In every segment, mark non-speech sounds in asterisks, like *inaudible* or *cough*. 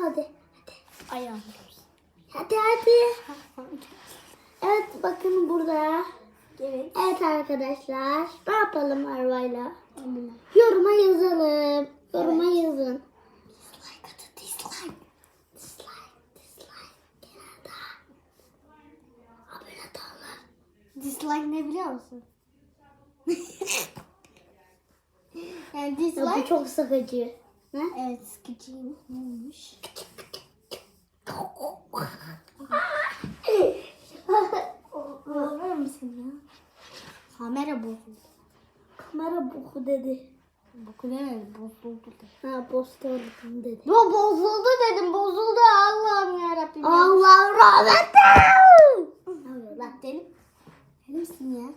Hadi. Hadi. Ayağım. Hadi hadi. *laughs* Evet bakın burada. Evet. Evet arkadaşlar. Ne yapalım arabayla? Yoruma yazalım. Yoruma yazın. Dislike atın dislike. Dislike. Dislike. Genelde. Abone olun. Dislike ne biliyor musun? *laughs* yani Ya bu dislike. çok sıkıcı. Ne? Evet sıkıcıyım. Ne ya? Kamera bozuldu. Kamera boku dedi. Boku demedi bozuldu de. Ha postordum dedi. Yo bozuldu dedim bozuldu Allah'ım yarabbim. ya. Allah rahmet eylesin. Ne oluyor lan? Deli. Deli misin ya?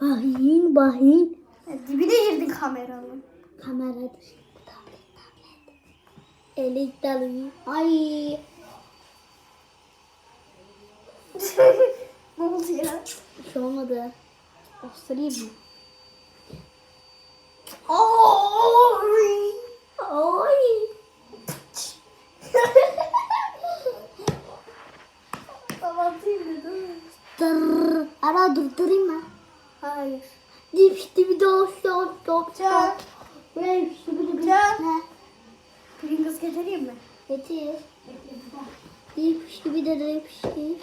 Bahin bahin. Dibine girdin kameranın. Kameradır. Bu tablet tablet. Dalı. Ay. ne oldu ya? Bir şey olmadı. Osturayım mı? Oy. Oy. Kapatayım dedim. Dır. Ara durdurayım mı? Hayır. Dip dibi dop dop dop dop. Ne? Pringles getireyim mi? Getir. Dip de dip dibi.